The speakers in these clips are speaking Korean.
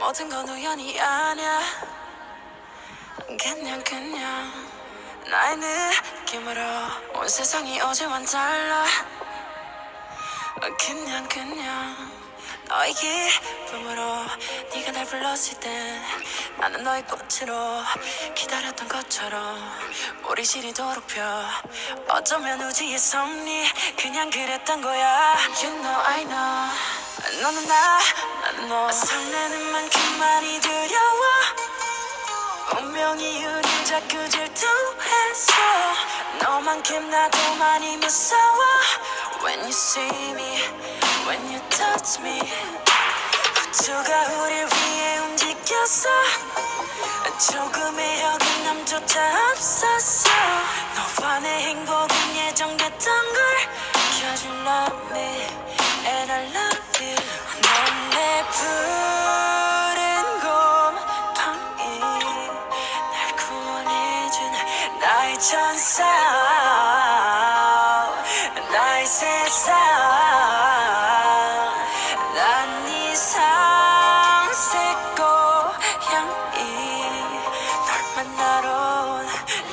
모든 건 우연이 아니야. 그냥 그냥 나의 느낌으로 온 세상이 어제와는 달라. 그냥 그냥 너의 기쁨으로 네가 날 불렀을 때 나는 너의 꽃으로 기다렸던 것처럼 우리 시리도록 펴 어쩌면 우주의 섭리 그냥 그랬던 거야. You know I know. 너는 나 너 설레는 만큼 많이 두려워. 운명이 우릴 자꾸 질투했어 너만큼 나도 많이 무서워. When you see me, when you touch me 우주가 우릴 위해 움직였어 조금의 어긋남조차 없었어 I chance out and I'm 난네 삼색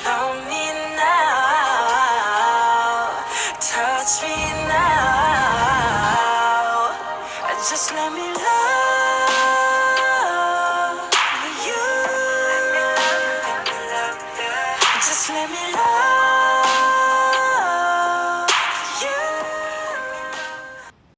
Love me now Touch me now. Just let me love. Just let me love.